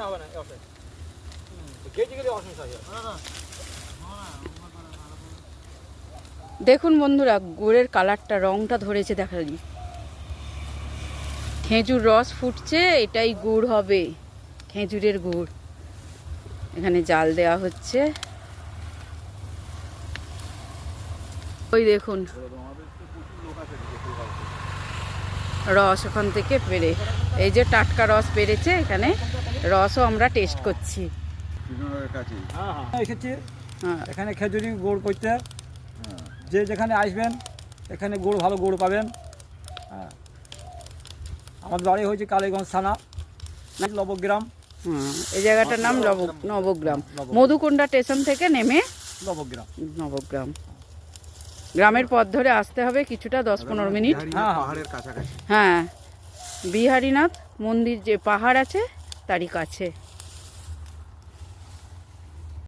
সমস্যা হবে না গেলে অসুবিধা হয়ে দেখুন বন্ধুরা গুড়ের কালারটা রংটা ধরেছে দেখালি খেজুর রস ফুটছে এটাই গুড় হবে। খেজুরের গুড়। এখানে জাল দেওয়া হচ্ছে। ওই দেখুন। রস ওখান থেকে পেরে। এই যে টাটকা রস পেরেছে এখানে। রসও আমরা টেস্ট করছি। হ্যাঁ হ্যাঁ। এসেছি। হ্যাঁ। এখানে খেজুরি গুড় করতে। যে যেখানে আসবেন এখানে গুড় ভালো গুড় পাবেন। হ্যাঁ। আমাদের বাড়ি হয়েছে কালীগঞ্জ থানা। নবগ্রাম। এই জায়গাটার নাম নব- নবগ্রাম। মধুকুণ্ডা স্টেশন থেকে নেমে নবগ্রাম। নবগ্রাম। গ্রামের পথ ধরে আসতে হবে কিছুটা দশ পনেরো মিনিট। হ্যাঁ বিহারীনাথ মন্দির যে পাহাড় আছে তারই কাছে